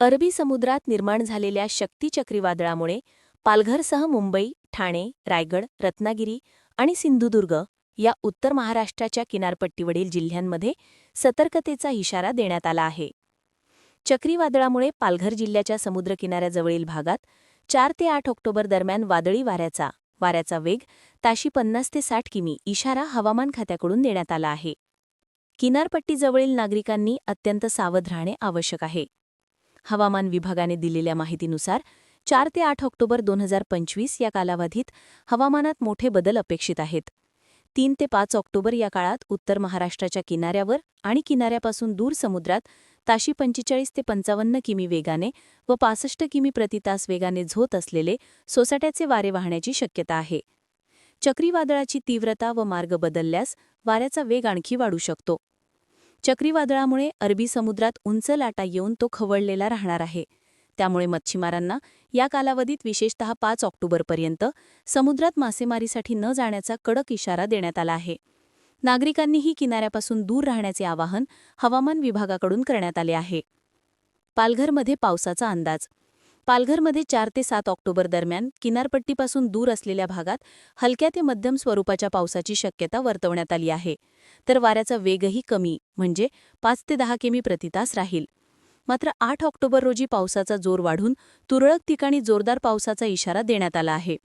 अरबी समुद्रात निर्माण झालेल्या शक्ती चक्रीवादळामुळे पालघरसह मुंबई ठाणे रायगड रत्नागिरी आणि सिंधुदुर्ग या उत्तर महाराष्ट्राच्या किनारपट्टीवरील जिल्ह्यांमध्ये सतर्कतेचा इशारा देण्यात आला आहे. चक्रीवादळामुळे पालघर जिल्ह्याच्या समुद्रकिनाऱ्याजवळील भागात चार ते आठ ऑक्टोबर दरम्यान वादळी वाऱ्याचा वाऱ्याचा वेग ताशी पन्नास ते साठ किमी इशारा हवामान खात्याकडून देण्यात आला आहे. किनारपट्टीजवळील नागरिकांनी अत्यंत सावध राहणे आवश्यक आहे. हवामान विभागाने दिलेल्या माहितीनुसार चार ते आठ ऑक्टोबर दोन हजार पंचवीस या कालावधीत हवामानात मोठे बदल अपेक्षित आहेत. तीन ते पाच ऑक्टोबर या काळात उत्तर महाराष्ट्राच्या किनाऱ्यावर आणि किनाऱ्यापासून दूर समुद्रात ताशी पंचेचाळीस ते पंचावन्न किमी वेगाने व पासष्ट किमी प्रतितास वेगाने झोत असलेले सोसाट्याचे वारे वाहण्याची शक्यता आहे. चक्रीवादळाची तीव्रता व मार्ग बदलल्यास वाऱ्याचा वेग आणखी वाढू शकतो. चक्रीवादळामुळे अरबी समुद्रात उंच लाटा येऊन तो खवळलेला राहणार आहे. त्यामुळे मच्छीमारांना या कालावधीत विशेषतः पाच ऑक्टोबरपर्यंत समुद्रात मासेमारीसाठी न जाण्याचा कडक इशारा देण्यात आला आहे. नागरिकांनीही किनाऱ्यापासून दूर राहण्याचे आवाहन हवामान विभागाकडून करण्यात आले आहे. पालघरमध्ये पावसाचा अंदाज पालघरमध्ये चार ते सात ऑक्टोबर दरम्यान किनारपट्टीपासून दूर असलेल्या भागात हलक्या ते मध्यम स्वरूपाच्या पावसाची शक्यता वर्तवण्यात आली आहे. तर वाऱ्याचा वेगही कमी म्हणजे पाच ते दहा किमी प्रतितास राहील. मात्र आठ ऑक्टोबर रोजी पावसाचा जोर वाढून तुरळक ठिकाणी जोरदार पावसाचा इशारा देण्यात आला आहे.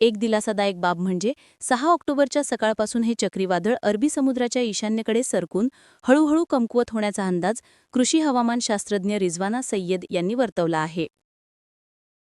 एक दिलासादायक बाब म्हणजे सहा ऑक्टोबरच्या सकाळपासून हे चक्रीवादळ अरबी समुद्राच्या ईशान्येकडे सरकून हळूहळू कमकुवत होण्याचा अंदाज कृषी हवामानशास्त्रज्ञ रिझवाना सय्यद यांनी वर्तवला आहे.